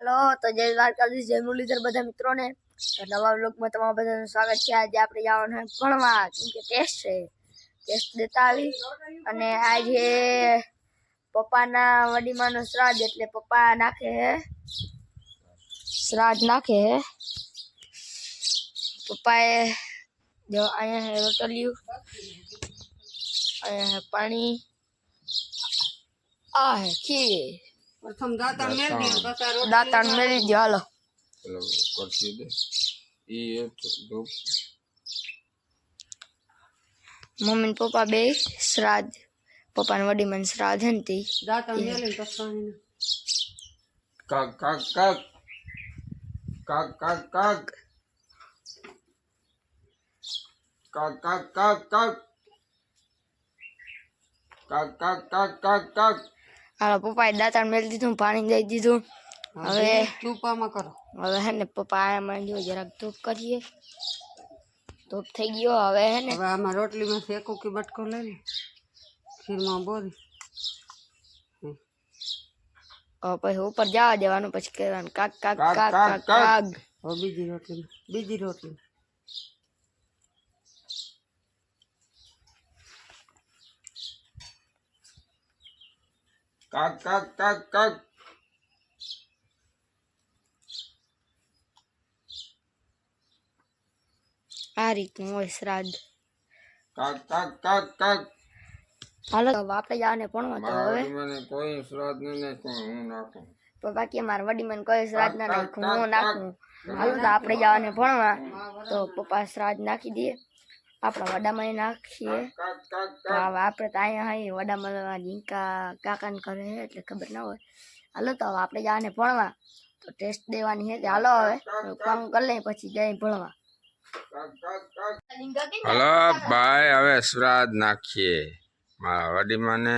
Hello, તો જય દ્વારકાધીશ, જય મુરલીધર બધા મિત્રોને. ને નવા વ્લોગમાં તમારા બધાનું સ્વાગત છે. આજે આપણે જવાનું છે ભણવા. કેમ કે ટેસ્ટ છે. ટેસ્ટ દેતા આવી. અને આજે પપ્પાના વડીમાનો શ્રાદ્ધ એટલે પપ્પા નાખે હે. શ્રાદ્ધ નાખે હે. પપ્પાએ જો અહીંયા રોટલિયું. અહીંયા પાણી. આ હે ખીર. પ્રથમ દાતા મેલ દીધું પછી આ રોટલી દાંતણ મેળવી દો હાલો પેલો કરશી દે ઈ એક ધૂપ મમ્મી ને પપ્પા બે શ્રાદ્ધ પપ્પાને વડીમાન શ્રાદ્ધ હે ને તે દાતા મેલીને પછી પાણીને. કાક કાક કાક કાક કાક કાક કાક કાક કાક કાક કાક કાક કાક કાક કાક હાલો પપ્પાએ દાંતણ મેળવી દીધું પાણી દઈ દીધું હવે ટૂંપામાં કરો હવે હે ને પપ્પા આમાં જો જરાક ધૂપ કરીએ ધૂપ થઈ ગયો હવે હે ને હવે આમાં રોટલીમાંથી એક ઉકી બટકો લઈ લે ખીરમાં બોરી હવે પછી ઉપર જવા દેવાનું પછી કહેવાનું કાક કાક કાક, કાક કાક, કાક કાક. કાક હવે બીજી રોટલી બીજી રોટલી કાક કાક કાક કાક. આ રીતનું હોય શ્રાદ્ધ. કાક કાક કાક કાક. હાલો આપણે જાને ભણવા તો હવે. મને કોઈ શ્રાદ્ધ નહીં નાખ્યું હું નાખું. તો બાકી મારા વડીમાન કોઈ શ્રાદ્ધ ના નાખું હું નાખું. હાલો તો આપણે જવાને ભણવા. તો પપ્પા શ્રાદ્ધ નાખી દે. આપણા વડામાં નાખીએ. કાક કાક તો હવે આપણે તો અહીંયા હઈ વડામાં ઝીંકા કાકાને કરે છે એટલે ખબર ના હોય. હાલો તો હવે આપણે જવાને ભણવા. તો ટેસ્ટ દેવાની છે હાલો હવે. કામ કરી લઈએ પછી જઈ ભણવા. હલો ભાઈ હવે શ્રાદ્ધ નાખીએ. મારા વડીમાને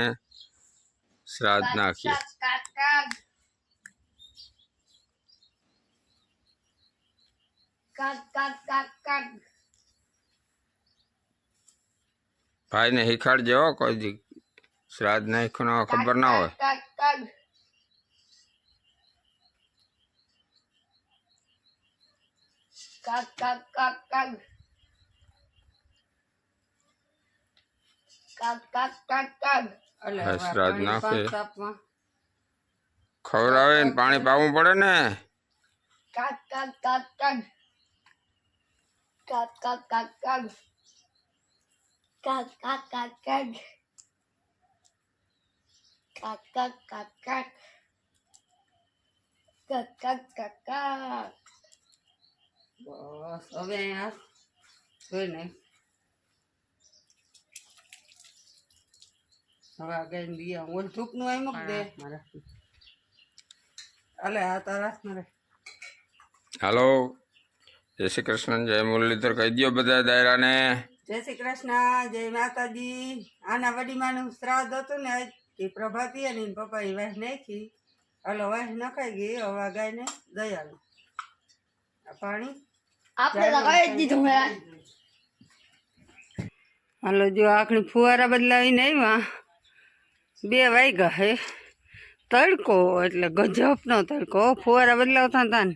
શ્રાદ્ધ નાખીએ. ભાઈને શીખાડજો હો કોઈ દી શ્રાદ્ધ નાખ્યું ને ખબર ના હોય કાક કાક કાક કાક કાક કાક કાક કાક એટલે હા, હવે આ શ્રાદ્ધ પાણી નાખે. પાંચ તાપમાં ખવડાવે ને પાણી પાવું પડે ને કાક કાક કાક કાક કાક કાક કાક કાક kakak kakak kakak kakak kakak kakak bos oke ya ini Nakakain di ang walsuk no ay magde. Ale ataras na re. Hello. જય શ્રી કૃષ્ણ જય મુરલીધર જય શ્રી કૃષ્ણ જય માતાજી આના વડીમાનું શ્રાદ્ધ હતું ને આજ એ પ્રભાતી અને એના પપ્પા એ વાહ નાખી હલો વાહ નખાઈ ગઈ હવે આ ગાયને દયાલું આ પાણી આપણે લગાવી જ દીધું હે હાલો જો આખણી ફુવારા બદલાવીને આવ્યા બે વાગ્યા હે તડકો એટલે ગજબનો તડકો ફુવારા બદલાવતા હતા ને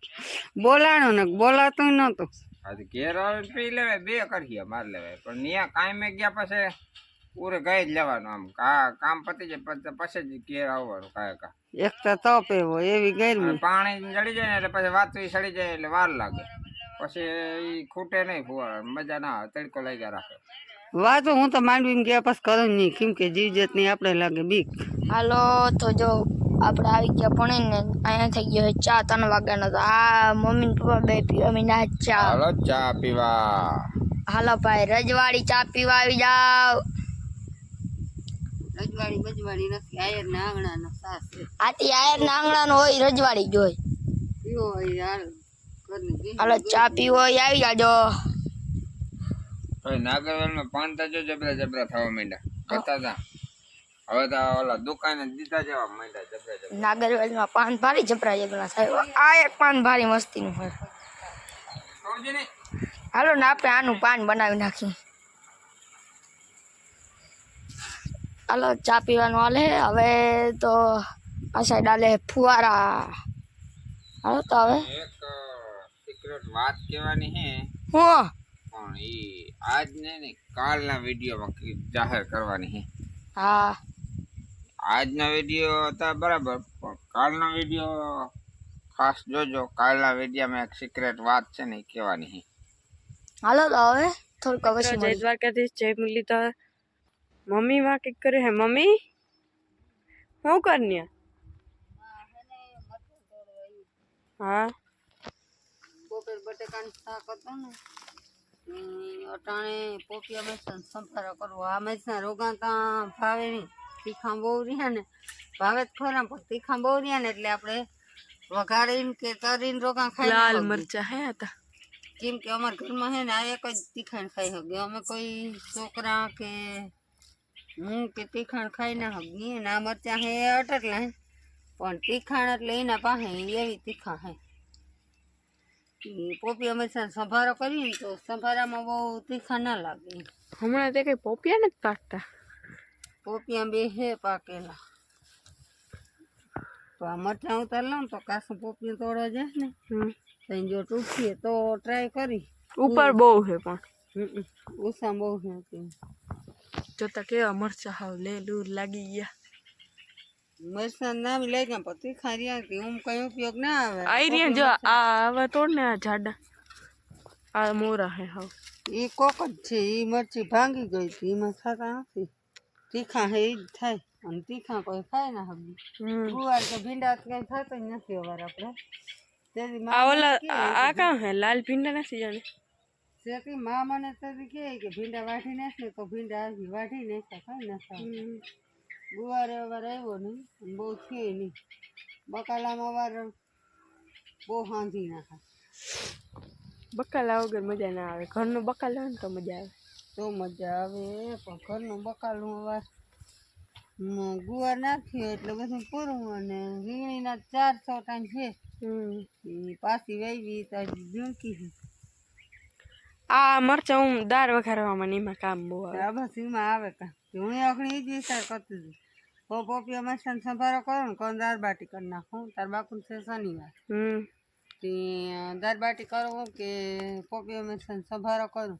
બોલાણું ને બોલાતું નહોતું આજે ઘેર આવે ને પી લેવાય બે કરીએ માર લેવાય પણ ત્યાં કાંઈ ગયા પછી પૂરે ગઈ જ લેવાનું આમ કા કામ પતી જાય પછી પછી જ ઘેર આવવાનું કાંઈ કા એક તો તપ એવો એવી ગરમી પાણી જડી જાય ને એટલે પછી વાતું સડી જાય એટલે વાર લાગે પછી ઈ ખૂટે નહીં ફુવારા મજા ના આવે તડકો લઈ ગયા રાખે વાતો હું તો માંડવીમાં ગયા પછી કરું જ નહીં કેમ કે જીવ જતની આપણે લાગે બીક હાલો તો જો આપણે આવી ગયા ભણીને. અહીંયા થઈ ગયો છે ચા ત્રણ વાગ્યાનો તો. આ મમ્મી ને પપ્પા બે પીવા મીના ચા. હાલો ચા પીવા. હાલો ભાઈ રજવાડી ચા પીવા આવી જાવ રજવાડી બજવાડી નથી આયર ને આંગણાનો સાસ છે. આથી આયર ના આંગણાનો હોય રજવાડી જોઈ હોય. પીવો હોય હાલ. ચા પીવો હોય આવી જાજો નાગરવેલમાં પાન તાજો જબરા જબરા થવા માંડ્યા. કરતા હતા હવે તો ઓલા દુકાને દીધા જેવા માંડ્યા જબરા જબરા. નાગરવેલમાં પાન ભારી જબરા જબરા થાય. આ એક પાન ભારી મસ્તીનું હોય. હાલો ને આપણે આનું પાન બનાવી નાખીએ. હાલો ચા પીવાનું હાલે. હવે તો આ સાઈડ હાલે ફુવારા. હાલો તો હવે. એક સિક્રેટ વાત કહેવાની હે. હું? પણ એ આજ ને ને કાલના વિડીયોમાં જાહેર કરવાની હે. હા. આજના વિડીયો હતા બરાબર પણ કાલના વિડીયો ખાસ જોજો કાલના વિડીયોમાં એક સિક્રેટ વાત છે ને એ કહેવાની છે હાલો તો હવે થોડુંક પછી જય મળીએ. દ્વારકાધીશ જય મુરલીધર મમ્મી માં કઈક કરે હે મમ્મી શું કરન્યા હા પોપેર બટેકાનું શાક હતું ને ઈ અટાણે પોપિયા મેસન સંભારો કરવો આ મેસના રોગા ત્યાં ભાવે નહીં તીખા બહુ રહ્યા ને ભાવે જ ખરા પણ તીખા બહુ રહ્યા ને એટલે આપણે વઘારીને કે તરીને રોગા ખાઈ લાલ મરચા હે હતા કેમ કે અમારા ઘરમાં હે ને આ એક જ તીખાણ ખાઈ શકે અમે કોઈ છોકરા કે હું કે તીખાણ ખાઈ ના હગી ને આ મરચા હે અટકલા હે પણ તીખાણ એટલે એના પાસે એવી તીખા હે ઈ પોપી અમે છે ને સંભારો કરીએ ને તો સંભારામાં બહુ તીખા ના લાગે હમણાં તે કઈ પોપિયા નથી પાકતા પોપિયા બે હે પાકેલા તો આ મરચાં ઉતાર લઉં તો કાસું પોપિયું તોડવા જાય ને હમ. તો જો ટૂંકીએ તો ટ્રાય કરી ઉપર બહુ છે પણ હમ ઉષા બહુ છે તે. જોતા કેવા મરચા હાવ લે દૂર લાગી ગયા મરચાં નામ લઈ ગયા પણ તીખા રહ્યા કે હું કઈ ઉપયોગ ના આવે આઈ રહ્યા જો આ આવા તોડ ને આ જાડા આ મોરા હે હાવ એ કોક જ છે એ મરચી ભાંગી ગઈ હતી એમાં થતા નથી તીખા હે એ જ થાય. અને તીખા કોઈ ખાય ના હબી હમ. ગુવાર કે ભીંડા તો કઈ થતો જ નથી અવાર આપણે. તેથી આ મા ઓલા આ કાં હે? લાલ ભીંડા નથી જાણે? તેથી મા મને તેથી કહે કે ભીંડા વાઢી નાખ ને તો ભીંડા આવી વાઢી નાખ્યા ના નાખ્યા ગુવારે અવાર આવ્યો નહીં બહુ છે નહીં. બકાલામાં અવાર બહુ હાંધી નાખા. બકાલા વગર મજા ના આવે. ઘરનું બકાલ હોય ને તો મજા આવે. તો મજા આવે. પણ ઘરનું બકાલું હવે ગુવાર નાખ્યો એટલે બધું પૂરું અને રીંગણીના ચારસો ટાઈમ છે. એ પાછી વાવી તો ઝીણકી છે. આ મરચા હું દાળ વઘારવામાં એમાં કામ બહુ આવે. આ બસ એમાં આવે કાં હું અખણી જ વિચાર કરતી હતી. પો પોપિયા મસાન સંભારો કરો ને કોણ દાળ બાટી કરી નાખું. તાર બાપુ છે શનિવાર. હમ. તે દાળ બાટી કરો કે પોપિયા મસાન સંભારો કરું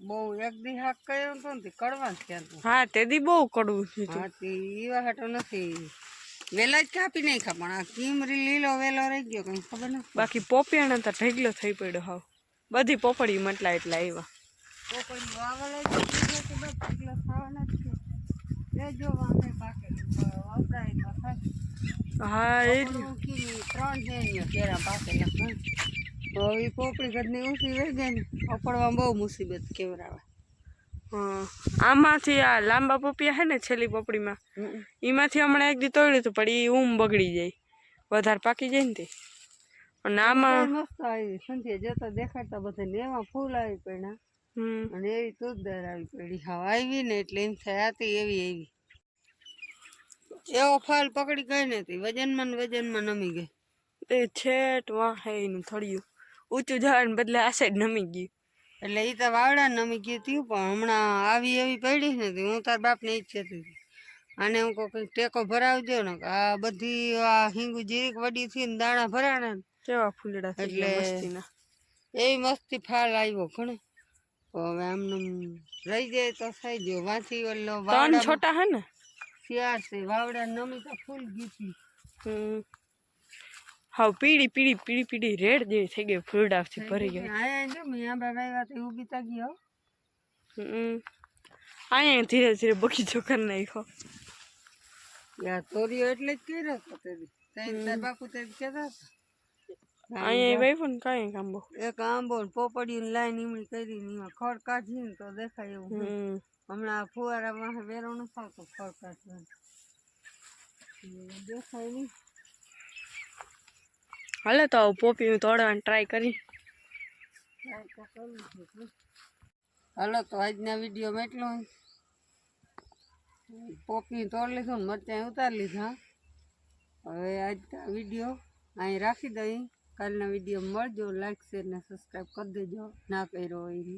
બહુ એક દી હાક કર્યો હતો ને તે કડવા જ ક્યાં તો હા તેથી બહુ કડવું છે હા તે એવા હાટો નથી વેલા જ કાપી નાખ્યા પણ આ કીમરી લીલો વેલો રહી ગયો કઈ ખબર નથી બાકી પોપિયાને તો ઢગલો થઈ પડ્યો હાવ બધી પોપડી મટલા એટલા આવ્યા તો કોઈ વાવેલા જ નથી કે બસ એટલા ખાવાના જ છે લેજો વાંધે પાકે વપરાય તો થાય હા એ જ. આપણું કીરી ત્રણ છે અહીંયા કેરા પાકેલા હા. તો એ પોપડી ઘરની ઊંચી વહી જાય ને અપડવામાં બહુ મુસીબત કેવરાવે. આમાંથી આ લાંબા પોપિયા હે ને છેલ્લી પોપડીમાં એમાંથી હમણાં એક દી તોડ્યું હતું પણ એ ઊમ બગડી જાય. વધારે પાકી જાય ને તે. અને આમાં મસ્ત આવી સંધ્યા જતા દેખાડતા બધા ને એમાં ફૂલ આવી પડ્યા અને એવી તુજદાર આવી પડી હા આવી ને એટલે એમ થાય હતી એવી એવી એવો ફાલ પકડી ગઈ ને તે વજનમાં ને વજનમાં નમી ગઈ. એ છેટ વાહ એનું થળિયું. ઊંચું જવાને બદલે આ સાઈડ નમી ગયું. એટલે એ તો વાવડા નમી ગયું હતું પણ હમણાં આવી એવી પડી ને તે હું તાર બાપને એ જ કહેતી હતી. અને હું કોઈ ટેકો ભરાવજો ને આ બધી આ હિંગુ જીરીક વડી થી ને દાણા ભરાણા ને. કેવા ફૂલડા એટલે- એવી મસ્તી ફાલ આવ્યો ઘણે. હવે આમને રહી જાય તો થઈ ગયો. વાંચી ઓલો ત્રણ છોટા હે ને? શિયાળ છે વાવડા નમી તો ફૂલ હમ. હા પીળી પીળી પીળી પીળી રેડ જેવી થઈ ગઈ ફૂલડાથી ભરી ગઈ આયા જો મેં આંબા વાવ્યા તો ઉગી તા ગયો હમ અહીંયા ધીરે ધીરે બગીચો કરી નાખ્યો યા તોરીઓ એટલે જ કર્યો હતો તે દી. તઈ તાર બાપુ તે કહેતા હતા અહીંયા વાવ્યો ને કાંઈ કાંબો એક આંબો ને પોપડીયું લાઈન ઈમડી કરી ને એમાં ખડ કાઢી ને તો દેખાય એવું હોય. હમ હમણાં આ ફુવારામાં વેરો ન થતો ખડ કાઢવાનું એ દેખાય નહીં હાલે તો પોપી તોડવાની ટ્રાય કરી. હાલો તો આજના વિડીયોમાં એટલું પોપી તોડ લીધું મરચાં ઉતારી લીધા. હવે આજના વીડિયો અહીં રાખી દઈ. કાલના વીડિયો મળજો. લાઈક શેર ને સબસ્ક્રાઈબ કરી દેજો. ના કર્યો હોય એ.